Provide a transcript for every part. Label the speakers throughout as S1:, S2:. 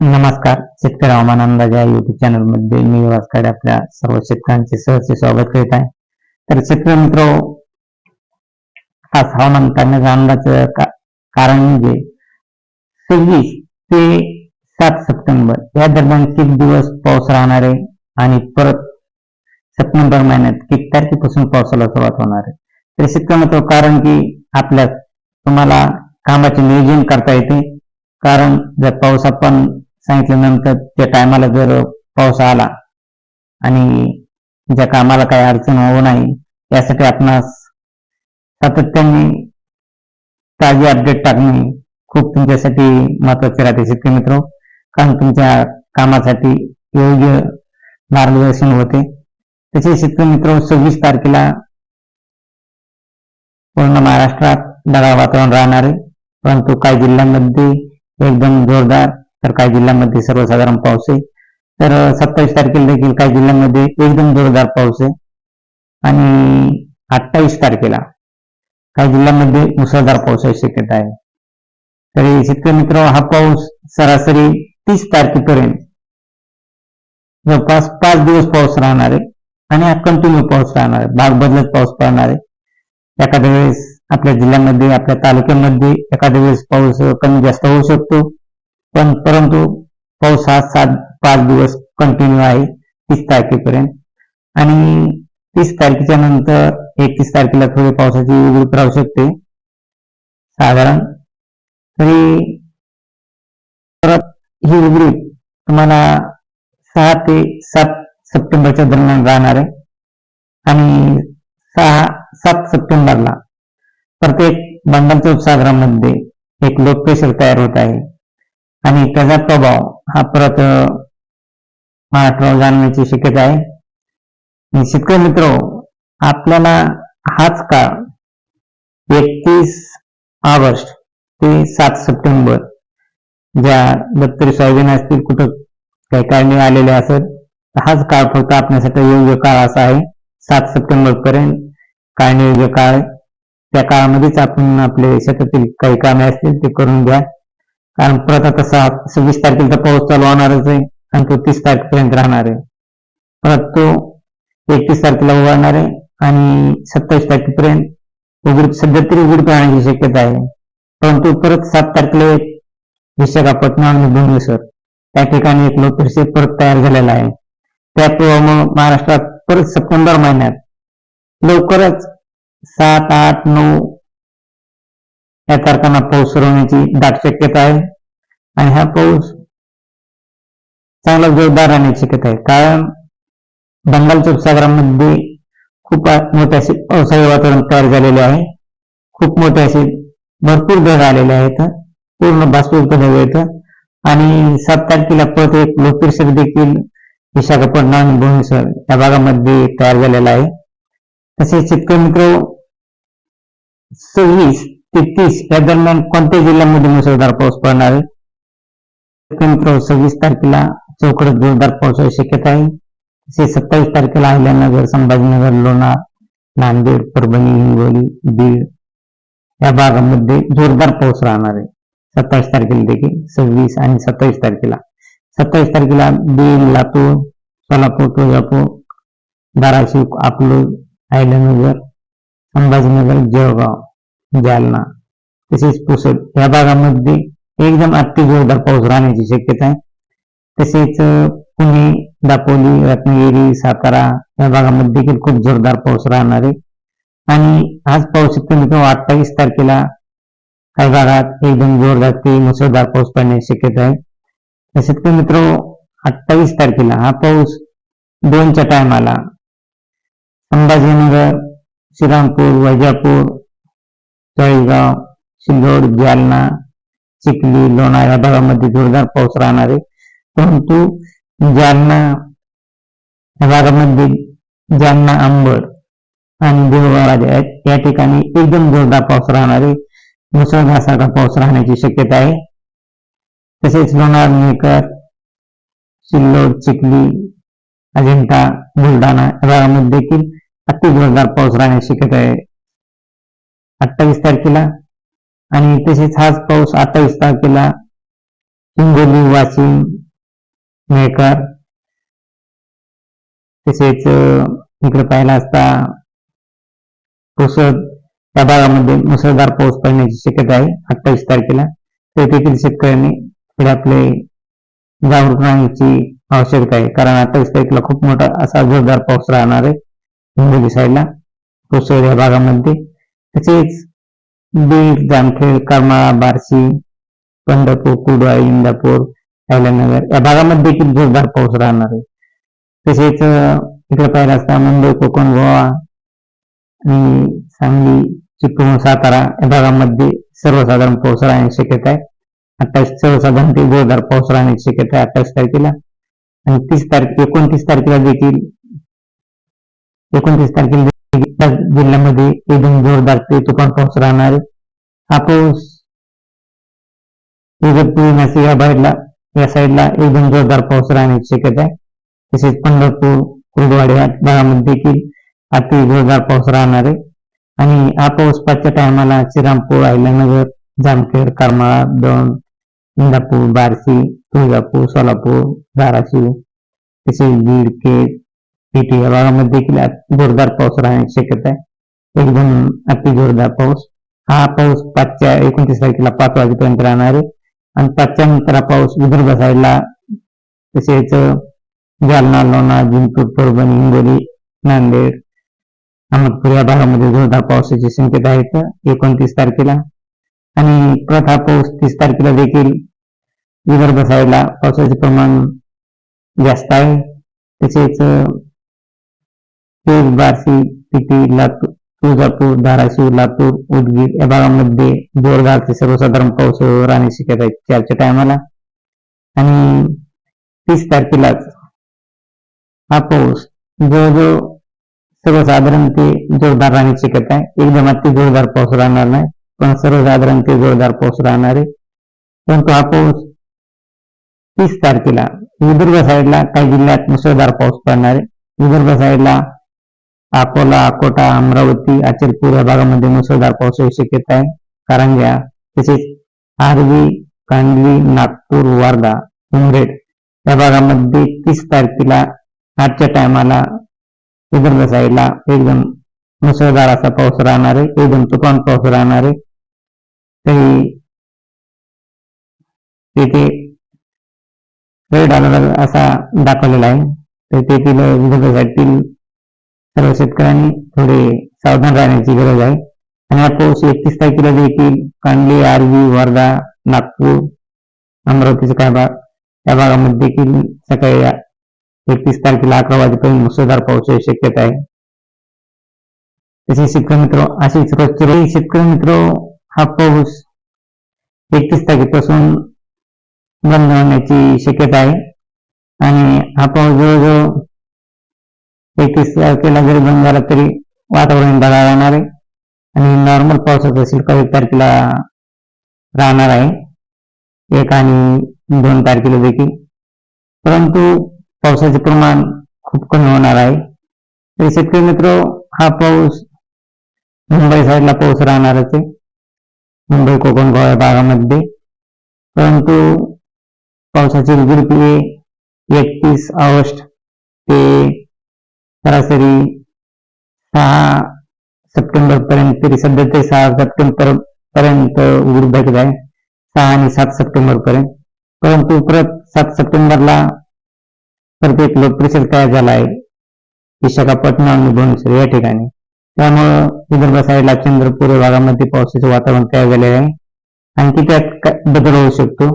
S1: नमस्कार. शेतकरी हवामान अंदाज या युट्यूब चॅनलमध्ये मी वाचकडे आपल्या सर्व शेतकऱ्यांचे सहर्ष स्वागत करीत आहे. तर शेतकरी मित्र आज हवामान करण्याचा अंदाज कारण म्हणजे सव्वीस ते सात सप्टेंबर या दरम्यान किती दिवस पाऊस राहणार आहे आणि परत सप्टेंबर महिन्यात किती तारखेपासून पावसाला सुरुवात होणार आहे? तर शेतकरी मित्र कारण की आपल्या तुम्हाला कामाचे नियोजन करता येते. कारण जर पाऊस आपण सांगितल्यानंतर त्या टायमाला जर पाऊस आला आणि ज्या कामाला काही अडचण होऊ नाही यासाठी आपणास सातत्याने ताजे अपडेट टाकणे खूप तुमच्यासाठी महत्त्वाचे राहते शेतकरी मित्र. कारण तुमच्या कामासाठी योग्य मार्गदर्शन होते. तसे शेतकरी मित्र सव्वीस तारखेला पूर्ण महाराष्ट्रात ढगाळ वातावरण राहणार आहे. परंतु काही जिल्ह्यांमध्ये एकदम जोरदार तर काही जिल्ह्यांमध्ये सर्वसाधारण पाऊस आहे. तर सत्तावीस तारखेला देखील काही जिल्ह्यांमध्ये एकदम जोरदार पाऊस आहे. आणि अठ्ठावीस तारखेला काही जिल्ह्यांमध्ये मुसळधार पावसाची शक्यता आहे. तरी शेतकरी मित्र हा पाऊस सरासरी तीस तारखेपर्यंत जवळपास पाच दिवस पाऊस राहणार आहे आणि हा कंटिन्यू पाऊस राहणार आहे. भाग बदलत पाऊस पडणार आहे. एखाद्या वेळेस आपल्या जिल्ह्यामध्ये आपल्या तालुक्यामध्ये एखाद्या वेळेस पाऊस कमी जास्त होऊ शकतो. पण परंतु पाऊस हा सात पाच दिवस कंटिन्यू आहे तीस तारखेपर्यंत. आणि तीस तारखेच्या नंतर एकतीस तारखेला थोडी पावसाची उघडीप राहू शकते. साधारण तरी परत ही उघडीप तुम्हाला सहा ते सात सप्टेंबरच्या दरम्यान राहणार आहे. आणि सहा सात सप्टेंबरला प्रत्येक बंगालच्या उपसागरामध्ये एक लो प्रेशर तयार होत आहे. आणि त्याचा प्रभाव हा परत महाराष्ट्रावर जाणण्याची शक्यता आहे. शेतकरी मित्र आपल्याला हाच काळ एकतीस ऑगस्ट ते सात सप्टेंबर ज्या दप्तरी सोयाबीन असतील कुठं काही काढणी आलेले असत हाच काळ फक्त आपल्यासाठी योग्य काळ असा आहे. सात सप्टेंबर पर्यंत काढणी योग्य काळ त्या काळामध्येच आपण आपले शेतातील काही कामे असतील ते करून घ्या. कारण परत आता सात सव्वीस तारखेला पाऊस चालू होणारच आहे आणि तो तीस तारखेपर्यंत राहणार आहे. परत तो एकतीस तारखेला उघडणार आहे आणि सत्तावीस तारखेपर्यंत उघड सध्या तरी उघड राहण्याची शक्यता आहे. परंतु परत सात तारखेला एक विशाखापट्टणम आणि भुवनेश्वर त्या ठिकाणी एक लोकप्रशय परत तयार झालेला आहे. त्या मग महाराष्ट्रात परत सप्टेंबर महिन्यात लवकरच सात आठ नऊ या तारखांना पाऊस सुरू होण्याची दाट शक्यता आहे. आणि हा पाऊस चांगला जोरदार राहण्याची शक्यता आहे. कारण बंगालच्या उपसागरामध्ये खूप मोठे असे पावसाळी वातावरण तयार झालेले आहे. खूप मोठे असे भरपूर ढग आलेले आहेत. पूर्ण बाष्पयुक्त ढग आहेत आणि सात तारखेला परत एक लोकप्रिय देखील विशाखापट्टणम आणि भुवनेश्वर या भागामध्ये तयार झालेला आहे. तसेच शेतकरी मित्र सव्वीस ते तीस या दरम्यान कोणत्या जिल्ह्यामध्ये मुसळधार पाऊस पडणार आहे? सव्वीस तारखेला चौकडत जोरदार पावसाची शक्यता आहे. तसेच सत्तावीस तारखेला अहिल्यानगर संभाजीनगर लोणार नांदेड परभणी हिंगोली बीड या भागामध्ये जोरदार पाऊस राहणार आहे. सत्तावीस तारखेला देखील सव्वीस आणि सत्तावीस तारखेला. सत्तावीस तारखेला बीड लातूर सोलापूर तुळजापूर धाराशिव अकलूज अहिल्यानगर संभाजीनगर जळगाव जालना. तसेच पुसद या भागामध्ये एकदम अति जोरदार पाऊस राहण्याची शक्यता आहे. तसेच पुणे दापोली रत्नागिरी सातारा या भागामध्ये देखील खूप जोरदार पाऊस राहणार आहे. आणि हाच पाऊस मित्र अठ्ठावीस तारखेला काही भागात एकदम जोरदार ते मुसळधार पाऊस पडण्याची शक्यता आहे. तसेच की मित्र अठ्ठावीस तारखेला हा पाऊस दोनच्या टायमाला संभाजीनगर श्रीरामपूर वैजापूर चाळीसगाव सिल्लोड जालना चिखली लोणार भागामध्ये जोरदार पाऊस राहणार आहे. परंतु जालना भागामध्ये जालना आंबड आणि देवगाव या या ठिकाणी एकदम जोरदार पाऊस राहणार आहे. मुसळधारासारखा पाऊस राहण्याची शक्यता आहे. तसेच लोणार मेकर सिल्लोड चिखली अजिंठा बुलढाणा या भागामध्ये देखील अति जोरदार पाऊस राहण्याची शक्यता आहे. अठ्ठावीस तारखेला. आणि तसेच हाच पाऊस अठ्ठावीस तारखेला हिंगोली वाशिम मेकर तसेच इकडे पाहिला असता पुसद त्या भागामध्ये मुसळधार पाऊस पडण्याची शक्यता आहे अठ्ठावीस तारखेला. तर तेथील शेतकऱ्यांनी थोडे आपले जागरूक राहण्याची आवश्यकता आहे. कारण अठ्ठावीस तारखेला खूप मोठा असा जोरदार पाऊस राहणार आहे हिंगोली साईडला पुसद या भागामध्ये. तसेच बीड जामखेड करमाळा बार्शी पंढरपूर कुडवाई इंदापूर अहिल्यानगर या भागामध्ये देखील जोरदार पाऊस राहणार आहे. तसेच इकडे पाहिलं असता मुंबई कोकण गोवा आणि सांगली चिपळूण सातारा या भागामध्ये सर्वसाधारण पाऊस राहण्याची शक्यता आहे. अठ्ठावीस सर्वसाधारण ते जोरदार पाऊस राहण्याची शक्यता आहे अठ्ठावीस तारखेला. आणि तीस तारखे एकोणतीस तारखेला देखील एकोणतीस तारखेला जिल्ह्यामध्ये एकदम जोरदार ते तुफान पाऊस राहणार आहे. हा पाऊस इगतपुरी नाशिक या बाहेरला या साईडला एकदम जोरदार पाऊस राहण्याची शक्यता आहे. तसेच पंढरपूर कुर्डवाडी या भागामध्ये देखील अति जोरदार पाऊस राहणार आहे. आणि हा पाऊस पाचच्या टायमाला श्रीरामपूर अहिल्यानगर जामखेड करमाळा दौंड इंदापूर बार्शी तुळजापूर सोलापूर धाराशिव तसेच बीड केज पेटी या भागामध्ये देखील जोरदार पाऊस राहण्याची शक्यता आहे. एकदम अति जोरदार पाऊस. हा पाऊस पाचच्या एकोणतीस तारखेला पाच वाजेपर्यंत राहणार आहे. आणि पाचच्या नंतर हा पाऊस विदर्भ साईडला तसेच जालना लोणा जिंतूर परभणी हिंगोली नांदेड अहमदपूर या भागामध्ये जोरदार पावसाची संकेत आहेत एकोणतीस तारखेला. आणि प्रथा हा पाऊस तीस तारखेला देखील विदर्भ साईडला पावसाचे प्रमाण जास्त आहे. तसेच पेज बार्शी पिटी लातूर तुळजापूर धाराशिव लातूर उदगीर या भागामध्ये जोरदार ते सर्वसाधारण पाऊस राहण्याची शक्यता आहे चारच्या टायमाला. आणि तीस तारखेलाच हा पाऊस जवळजवळ सर्वसाधारण ते जोरदार राहण्याची शक्यता आहे. एकदम अति जोरदार पाऊस राहणार नाही पण सर्वसाधारण ते जोरदार पाऊस राहणार आहे. परंतु हा पाऊस तीस तारखेला विदर्भ साईडला काही जिल्ह्यात मुसळधार पाऊस पडणार आहे. विदर्भ साईडला अकोला अकोटा अमरावती अचलपूर या भागामध्ये मुसळधार पावसाची शक्यता आहे. कारंजा तसेच आर्वी कांडवी नागपूर वर्धा उमरेड या भागामध्ये तीस तारखेला आजच्या टायमाला विदर्भ साईडला एकदम मुसळधार असा पाऊस राहणार आहे. एकदम तुफान पाऊस राहणार आहे. तरी तेथे वेळ असा दाखवलेला आहे. तर तेथील विदर्भ साईडतील सर्व शेतकऱ्यांनी थोडे सावधान राहण्याची गरज आहे. आणि हा पाऊस एकतीस तारखेला देखील कांडली आरवी वर्धा नागपूर अमरावतीचा काय भाग त्या भागामध्ये देखील सकाळी एकतीस तारखेला अकरा वाजेपर्यंत मुसळधार पावसाची शक्यता आहे. तसेच शेतकरी मित्र अशीच रोजचे शेतकरी मित्र हा पाऊस एकतीस तारखेपासून बंद होण्याची शक्यता आहे. आणि हा पाऊस जवळजवळ एकतीस तारखेला जरी बंद झाला तरी वातावरण ढगाळ राहणार आहे. आणि नॉर्मल पावसाचा शिलका एक तारखेला राहणार आहे. एक आणि दोन तारखेला देखील. परंतु पावसाचे प्रमाण खूप कमी होणार आहे. तरी शेतकरी मित्र हा पाऊस मुंबई साईडला पाऊस राहणारच आहे. मुंबई कोकण गोव्या भागामध्ये. परंतु पावसाची उघडपी एकतीस ऑगस्ट ते सरासरी सहा सप्टेंबर पर्यंत तरी सध्या ते सहा सप्टेंबर पर्यंत उघडू भेटत आहे सहा आणि सात सप्टेंबर पर्यंत परंतु परत सात सप्टेंबरला परत एक लो प्रेशर तयार झाला आहे विशाखापट्टणम आणि भुवनेश्वर या ठिकाणी. त्यामुळं विदर्भ साईडला चंद्रपूर भागामध्ये पावसाचे वातावरण तयार झाले आहे. आणखी त्यात काय बदल होऊ शकतो?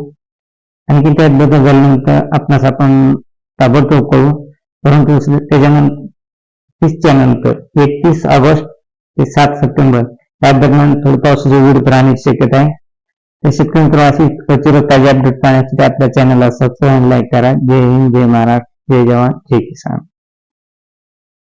S1: आणखी त्यात बदल झाल्यानंतर आपणास आपण ताबडतोब करू. परंतु त्याच्यानंतर तीसच्या नंतर एकतीस ऑगस्ट ते सात सप्टेंबर. या दरम्यान थोडं पावसाची उघड राहण्याची शक्यता आहे. तर शेतकरी प्रवासी प्रचुर ताजी अपडेट पाहण्यासाठी आपल्या चॅनलला सबस्क्राईब लाईक करा. जय हिंद जय महाराष्ट्र जय जवान जय किसान.